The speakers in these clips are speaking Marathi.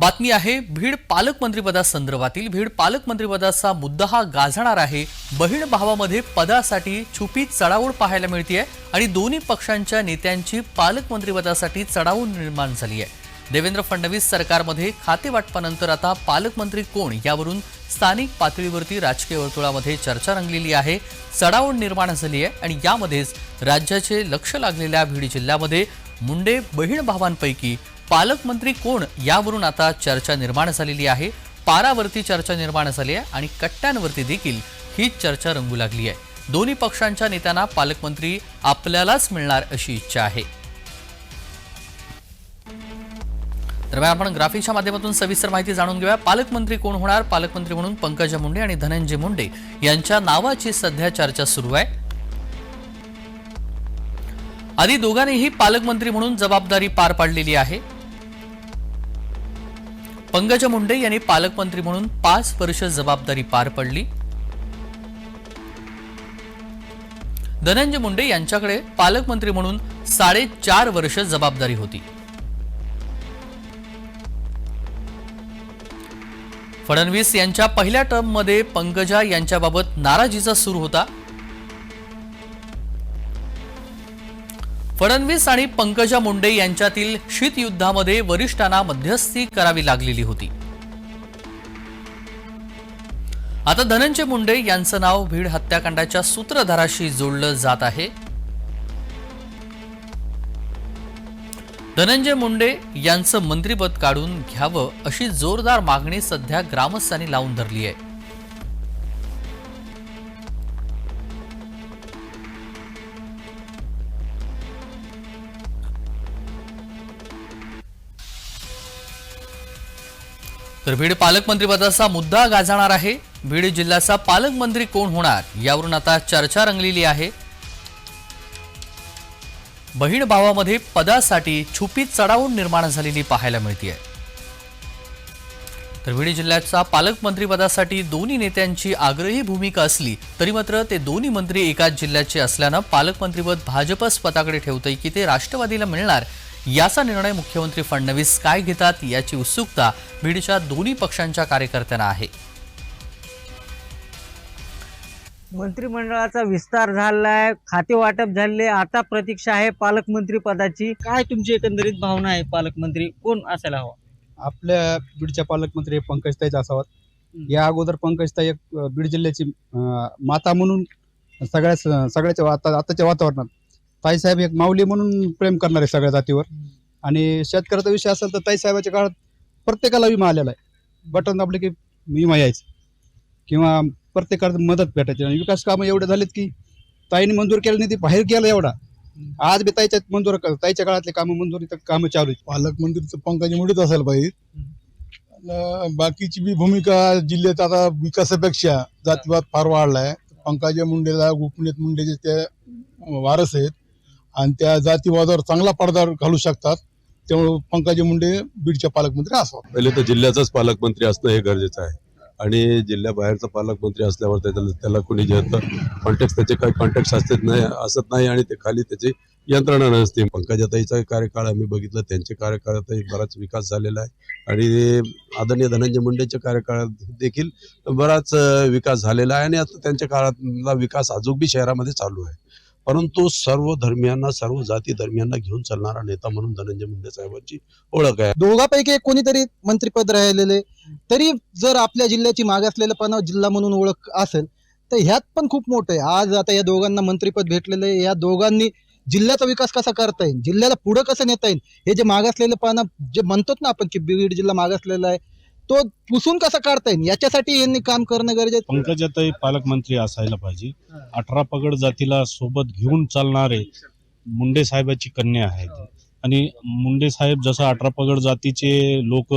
बातमी आहे भीड पालकमंत्रीपदासंदर्भातील भीड पालकमंत्रीपदाचा मुद्दा हा गाजणार आहे. बहीण भावामध्ये पदासाठी छुपी चढाओढ पाहायला मिळते आणि दोन्ही पक्षांच्या नेत्यांची पालकमंत्रीपदासाठी चढाओढ निर्माण झाली आहे देवेंद्र फडणवीस सरकारमध्ये खातेवाटपानंतर आता पालकमंत्री कोण यावरून स्थानिक पातळीवरती राजकीय वर्तुळामध्ये चर्चा रंगलेली आहे. चढाओढ निर्माण झाली आहे आणि यामध्येच राज्याचे लक्ष लागलेल्या भीड जिल्ह्यामध्ये मुंडे बहीण भावांपैकी पालकमंत्री कोण यावरून आता चर्चा निर्माण झालेली आहे. पारावरती चर्चा निर्माण झाली आहे आणि कट्ट्यांवरती देखील हीच चर्चा रंगू लागली आहे. दोन्ही पक्षांच्या नेत्यांना पालकमंत्री आपल्यालाच मिळणार अशी इच्छा आहे. दरम्यान आपण ग्राफिकच्या माध्यमातून सविस्तर माहिती जाणून घेऊया. पालकमंत्री कोण होणार? पालकमंत्री म्हणून पंकजा मुंडे आणि धनंजय मुंडे यांच्या नावाची सध्या चर्चा सुरू आहे. आधी दोघांनीही पालकमंत्री म्हणून जबाबदारी पार पाडलेली आहे. पंकजा मुंडे यांनी पालकमंत्री म्हणून पाच वर्ष जबाबदारी पार पडली. धनंजय मुंडे यांच्याकडे पालकमंत्री म्हणून साडेचार वर्ष जबाबदारी होती. फडणवीस यांच्या पहिल्या टर्ममध्ये पंकजा यांच्याबाबत नाराजीचा सूर होता. फडणवीस आणि पंकजा मुंडे यांच्यातील शीतयुद्धामध्ये वरिष्ठांना मध्यस्थी करावी लागलेली होती. आता धनंजय मुंडे यांचं नाव भीड हत्याकांडाच्या सूत्रधाराशी जोडलं जात आहे. धनंजय मुंडे यांचं मंत्रीपद काढून घ्यावं अशी जोरदार मागणी सध्या ग्रामस्थांनी लावून धरली आहे. तर बीड पालकमंत्रीपदाचा मुद्दा गाजणार आहे. बीड जिल्ह्याचा पालकमंत्री कोण होणार यावरून आता चर्चा रंगलेली आहे. बहीण भावामध्ये पदासाठी छुपी चढावून निर्माण झालेली पाहायला मिळते तर बीड जिल्ह्याच्या पालकमंत्रीपदासाठी दोन्ही नेत्यांची आग्रही भूमिका असली तरी मात्र ते दोन्ही मंत्री एकाच जिल्ह्याचे असल्यानं पालकमंत्रीपद भाजपच पदाकडे ठेवतंय की ते राष्ट्रवादीला मिळणार याचा निर्णय मुख्यमंत्री फडणवीस काय घेतात याची उत्सुकता बीडच्या दोन्ही पक्षांच्या कार्यकर्त्यांना आहे. मंत्रिमंडळाचा विस्तार झालाय खाते वाटप झाले आता प्रतीक्षा आहे पालकमंत्री पदाची. काय तुमची एकंदरीत भावना आहे पालकमंत्री? कोण असायला हवा? आपल्या बीडच्या पालकमंत्री हे पंकजताईच असावात. या अगोदर पंकजताई एक बीड जिल्ह्याची माता म्हणून सगळ्या सगळ्याच्या वाता आताच्या वातावरणात ताईसाहेब एक माऊली म्हणून प्रेम करणारे सगळ्या जातीवर. आणि शेतकऱ्याचा विषय असेल तर ताईसाहेबाच्या काळात प्रत्येकाला विमा आलेला आहे. बटन दाबले की विमा यायचं. किंवा प्रत्येकाला मदत भेटायची. आणि विकास कामं एवढे झालेत की ताईने मंजूर केलं नाही ती बाहेर गेलं एवढा. आज बी ताईच्या मंजूर ताईच्या काळातले कामं मंजुरी कामं चालू आहेत. पालकमंत्रीचं पंकजा मुंडेच असायला पाहिजे अन बाकीची बी भूमिका जिल्ह्यात आता विकासापेक्षा जातीवाद फार वाढलाय. पंकजा मुंडेला गोपनीय मुंडेचे ते वारस आहेत. आणि त्या जातीवादावर चांगला पडदा घालू शकतात. त्यामुळे पंकजा मुंडे बीडच्या पालकमंत्री असावा पहिले तर जिल्ह्याचाच पालकमंत्री असणं हे गरजेचं आहे. आणि जिल्ह्याबाहेरचा पालकमंत्री असल्यावर त्याला त्याला कोणी जे कॉन्टॅक्ट त्याचे काही कॉन्टॅक्ट असत नाही असत नाही आणि ते खाली त्याची यंत्रणा नसते. पंकजाताईचा कार्यकाळ आम्ही बघितलं त्यांच्या कार्यकाळातही बराच विकास झालेला आहे. आणि आदरणीय धनंजय मुंडेच्या कार्यकाळात देखील बराच विकास झालेला आहे. आणि आता त्यांच्या काळातला विकास अजून बी शहरामध्ये चालू आहे. परंतु सर्व धर्मियांना सर्व जाती धर्मियांना घेऊन चालणारा नेता म्हणून धनंजय मुंडे साहेबांची ओळख आहे. दोघांपैकी एक कोणीतरी मंत्रीपद राहिलेले तरी जर आपल्या जिल्ह्याची मागासलेलंपणा जिल्हा म्हणून ओळख असेल तर ह्यात पण खूप मोठं आहे. आज आता या दोघांना मंत्रीपद भेटलेलं आहे. या दोघांनी जिल्ह्याचा विकास कसा करता येईल जिल्ह्याला पुढं कसं नेता येईल हे जे मागासलेलं पाना जे म्हणतो ना आपण की बीड जिल्हा मागासलेला आहे तो पुसून कसा काढता येईल? याच्यासाठी यांनी काम करणं गरजेचं पंकजाताई पालकमंत्री असायला पाहिजे. अठरा पगड जातीला सोबत घेऊन चालणारे मुंडे साहेबाची कन्या आहेत. आणि मुंडे साहेब जसं अठरा पगड जातीचे लोक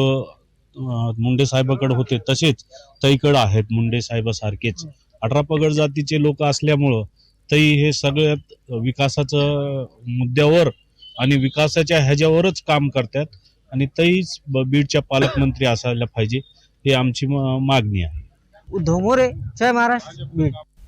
मुंडे साहेबाकडे होते तसेच तईकडे आहेत मुंडे साहेबासारखेच. अठरा पगड जातीचे लोक असल्यामुळं तई हे सगळ्यात विकासाचं मुद्द्यावर आणि विकासाच्या ह्याच्यावरच काम करतात. आणि तईच ब- बीडच्या पालकमंत्री असायला पाहिजे ही आमची मागणी आहे. उद्धव मोरे जय महाराष्ट्र. बीड.